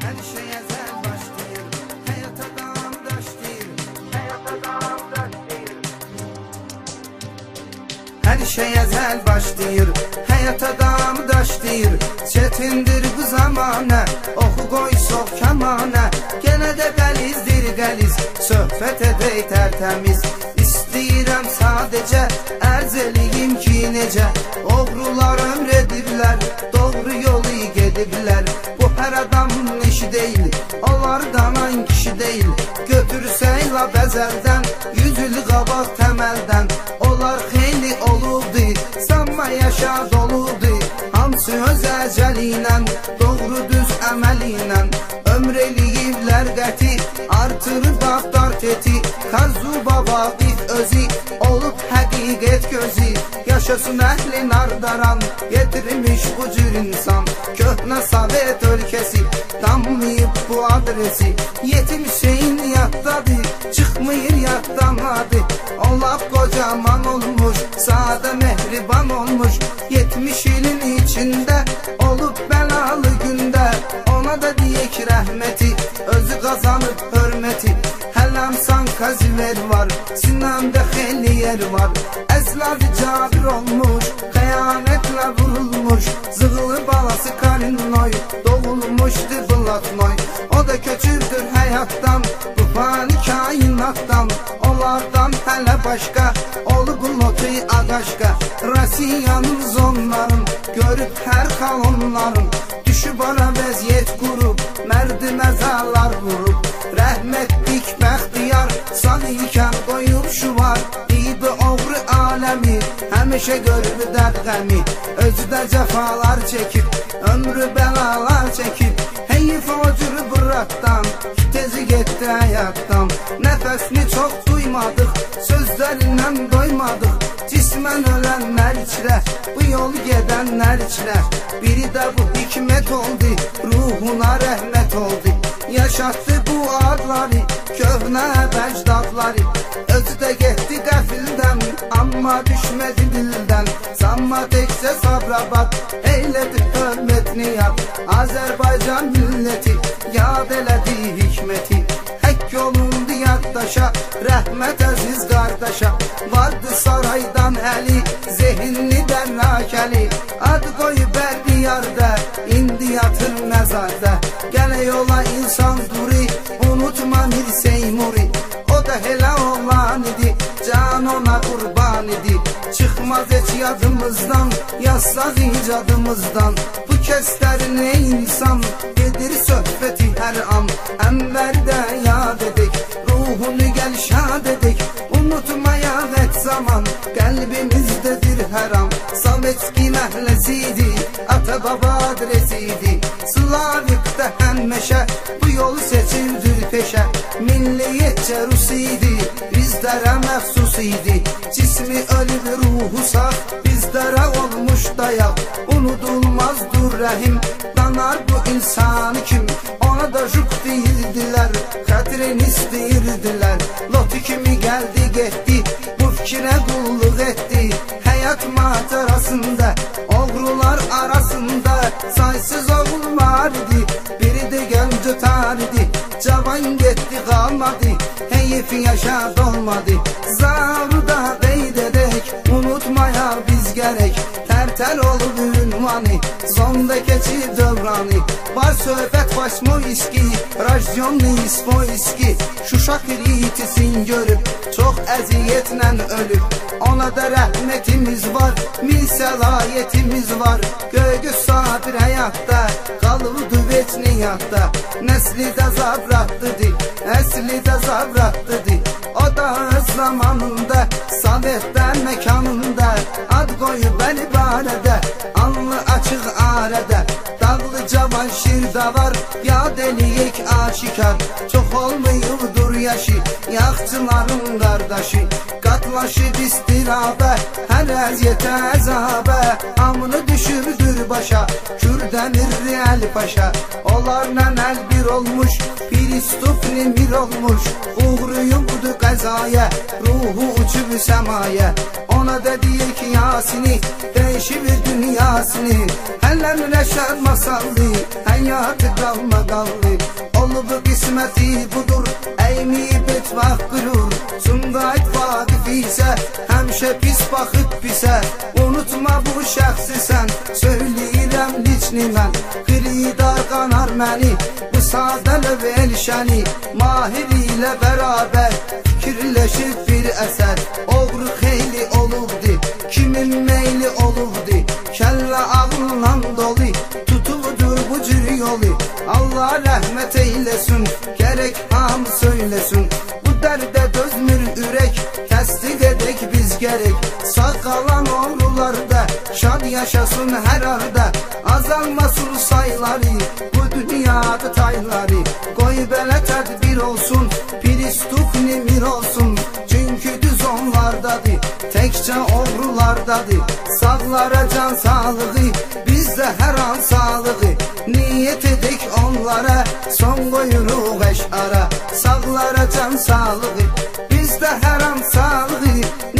Her şey başlayır Hayata damdaş değil Hayata damdaş değil Her şey başlayır Hayata damdaş değil Çetindir bu zamana. Oku koy sok kamana Gene de gəlizdir gəliz Söhbət edək tərtəmiz İstəyirəm sadəcə Ərz eləyim ki necə Oğrular ömr edirlər Doğru yolu gediblər Bu hər adamın işi deyil Onlardan an kişi deyil Götürsək la bəzəldən Yüz il qabaq təməldən Onlar xeyli olubdu Sanma yaşa doludu Hamısı öz əcəli ilə Doğru düz əməli ilə Ömr eləyiblər qəti Artırır daftar teti. Kazu baba bir özü Olub həqiqət gözü. Yaşasın əhli nardaran Getirmiş bu cür insan Köhnə Sovet ölkəsi Tanmayıb bu adresi. Yetim Hüseyin yaddadır Çıxmayır yaddan adı. Allah kocaman olmuş Sade mehriban olmuş. 70 ilin içinde Olup belalı günde. Ona da diyek rahmeti Özü kazanıp hürmeti Helam sankaziver var Sinan'da xeyli yer var. Əsladı cabir olmuş Xəyanetle vurulmuş. Zığılı balası Kalinoy Doğulmuşdu Blatnoy O da köçürdür hayattan Bu fani kainattan. Onlardan hələ başqa Olub lotu ağaşqa Rasiyanız onların Görüb hər xal onların Düşüb ara vəziyyət qurub Mərdi məzalar vurub Həmişə görüb dərd qəmi Özü də cəfalar çəkib Ömrü bəlalar çəkib Heyif o cür bıraktan Tezi getdi həyatdan Nəfəsini çox duymadıq Sözlərindən doymadıq Cismən ölənlər içrə Bu yolu gedənlər içrə Biri də bu hikmət oldu Ruhuna rəhmət oldu. Yaşatdı bu adları Köhnə bəcdadları Özü də Amma düşmədi dildən Sanma təkcə sabrabat Eylədi hörmətini yad Azərbaycan milləti Yad elədi hikməti Həkk yolundu yaddaşa Rəhmət əziz qardaşa Vardı saraydan əli Zehinli dərrakəli Ad qoyub hər diyarda İndi yatır məzarda Gələ yola insan duri Unutma Mir Seymuri yadımızdan Yazsaq icadımızdan. Bu kəslərin ey insan Gedir söhbəti hər an. Ənvərdə yad edək Ruhunu gəl şad edək Unutmaya et zaman Qəlbimizdədir hər an Sovetski məhləsidi Ata baba adresiydi. Slavikdə həmməşə Bu yolu seçildir peşə Milliyyətcə Rus idi Bizlərə məxsus idi Cismi ölüb ruhu sağ Bizlərə olmuş dayaq Unudulmazdır rəhim Danar bu insanı kim? Ona da juk deyirdilər Xətrin istəyirdilər Lotu kimi gəldi getdi Bu fikrə qulluq etdi Həyat macerasında Oğrular arasında Saysız oğul var idi Biri de gəncə tar idi Cavan getdi qalmadı Heyif yaşa dolmadı. Zavru da qeyd edək Unutmaya biz gərək Tərtər olub ünvanı Zonda keçir dövranı Var söhbət başmo iski Rajyonlu ismo iski. Şuşaq elitisin görüb Çox əziyyətlə ölüb Ona da rəhmətimiz var Min səlahiyyətimiz var. Göygü sabir həyatda Qalıbdı veçni yadda Nəsli də zabratlıdır Əsli də zabratlıdır O da zamanında Sovetdən məkanında Ad qoyub əli Dağlı cavan şirdə var. Yad eləyək aşikar. Çox olmayıbdır yaşı. Yaxçıların qardaşı Qatlaşıb istirabə Hər əziyyətə əzabə Amını düşürdür başa. Kürdəmirli Əli Paşa. Onlarla əl bir olmuş. Pristup nemir olmuş. Uğruyubdu qəzaya Ruhu uçub səmaya Ona da deyir ki Yasini Değişir dünyasını. Hələm rəşad masallı Həyatı qalma qallı qisməti budur Əymib etmək qürur Sumqayıt vaqif isə Həmişə pis baxıb pisə Unutma bu şəxsi sən Söyləyirəm liçni mən. Xiridar qanar məni Bu sadə lövəlşəni Mahir ilə bərabər Fikirləşib bir əsər. Oğru xeyli olubdi Kimin meyli olubdi? Kəllə ağılla dolu Tutuldur bu cür yolu. Allah rəhmət eyləsin gərək Sağ oğrularda Şad yaşasın hər arda. Azalmasın sayları Bu dünyada tayları. Qoy belə tədbir olsun Pristup nimir olsun. Çünkü düz onlardadır Təkcə oğrulardadır Sağlara can sağlığı Bizdə hər an sağlığı. Niyet edək onlara Son qoyuruq əşara Sağlara can sağlığı Bizdə hər an sağlığı